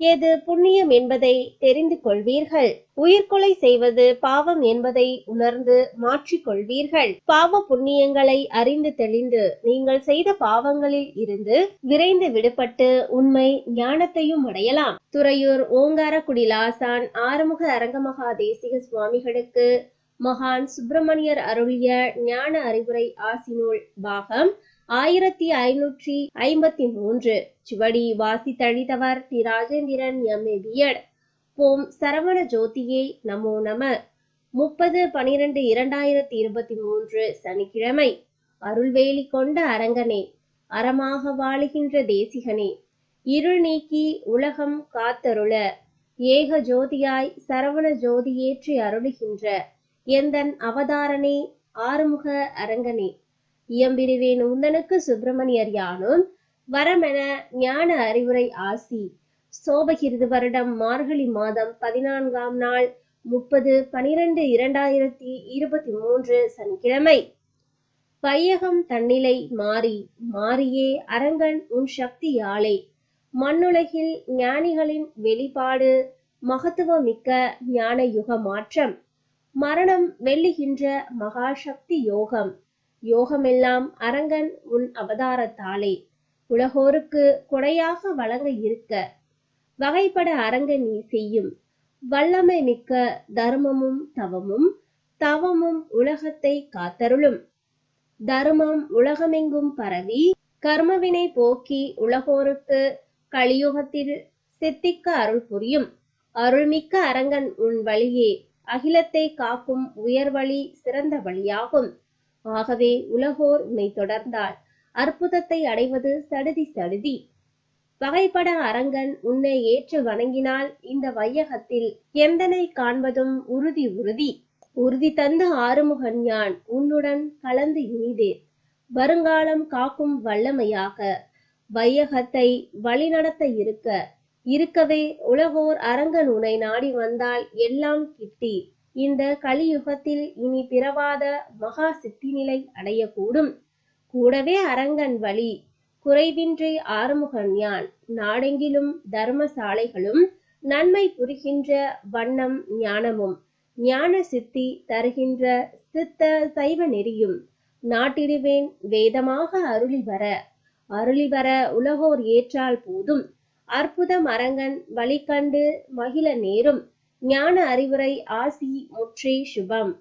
எது புண்ணியம் என்பதை தெரிந்து கொள்வீர்கள். உயிர்கொலை செய்வது பாவம் என்பதை உணர்ந்து மாற்றிக் கொள்வீர்கள். பாவ புண்ணியங்களை அறிந்து தெளிந்து நீங்கள் செய்த பாவங்களில் இருந்து விரைந்து விடுபட்டு உண்மை ஞானத்தையும் அடையலாம். துறையூர் ஓங்கார குடிலாசான் ஆறுமுக அரங்கமகா தேசிக சுவாமிகளுக்கு மகான் சுப்பிரமணியர் அருளிய ஞான அறிவுரை ஆசினூல் பாகம் ஆயிரத்தி ஐநூற்றி ஐம்பத்தி மூன்று. சுவடி வாசித்தழித்தவர் தி ராஜேந்திரன் எம். ஏ. பிஎட் ஓம் சரவண ஜோதியே நமோ நம. முப்பது பனிரெண்டு இரண்டாயிரத்தி இருபத்தி மூன்று சனிக்கிழமை. அருள்வேலி கொண்ட அரங்கனே அறமாக வாழுகின்ற தேசிகனே இருள் நீக்கி உலகம் காத்தருள. ஏக ஜோதியாய் சரவண ஜோதியேற்றி அருளுகின்ற எந்தன் அவதாரனே ஆறுமுக அரங்கனே. இயம்பிரிவேன் உந்தனுக்கு சுப்பிரமணியர் யானும் வரமென ஞான அறிவுரை ஆசி. சோபகிருது வருடம் மார்கழி மாதம் பதினான்காம் நாள் முப்பது பனிரெண்டு இரண்டாயிரத்தி இருபத்தி மூன்று சனிக்கிழமை. பையகம் தன்னிலை மாறி மாறியே அரங்கன் உன் சக்தி யாழே மண்ணுலகில் ஞானிகளின் வெளிப்பாடு மகத்துவமிக்க ஞான யுக மாற்றம். மரணம் வெல்லுகின்ற மகாசக்தி யோகம். யோகமெல்லாம் அரங்கன் உன் அவதாரத்தாலே. உலகோருக்கு கொடையாக வழங்க இருக்க. வகைப்பட அரங்கன் நீ செய்யும். வல்லமை மிக்க தர்மமும் தவமும் தவமும் உலகத்தை காத்தருளும். தர்மம் உலகமெங்கும் பரவி கர்மவினை போக்கி உலகோருக்கு கலியுகத்தில் சித்திக்க அருள் புரியும். அருள்மிக்க அரங்கன் உன் வழியே அகிலத்தை காக்கும் உயர்வழி சிறந்த வழியாகும். ஆகவே உலகோர் உன்னை தொடர்ந்தால் அற்புதத்தை அடைவது சடுதி சடுதி. வகைப்பட அரங்கன் உன்னை ஏற்று வணங்கினால் இந்த வையகத்தில் எந்தனை காண்பதும் உறுதி உறுதி. உறுதி தந்து ஆறுமுகன் யான் உன்னுடன் கலந்து இனிதே வருங்காலம் காக்கும் வல்லமையாக. வையகத்தை வழிநடத்த இருக்க. இருக்கவே உலகோர் அரங்கன் உனை நாடி வந்தால் எல்லாம் கிட்டி இந்த கலியுகத்தில் இனி பிறவாத மகா சித்தி நிலை அடையக்கூடும். கூடவே அரங்கன் வழி குறைவின்றி ஆறுமுகன் யான் நாடெங்கிலும் தர்மசாலைகளும் நன்மை புரிகின்ற வண்ணம் ஞானமும் ஞான சித்தி தருகின்ற சித்த சைவ நெறியும் நாட்டிடுவேன் வேதமாக அருளி வர அருளி வர உலகோர் ஏற்றால் போதும். அற்புதம் அரங்கன் வழி கண்டு மகிழ நேரும் ஞான அறிவுரை ஆசி முற்றே சுபம்.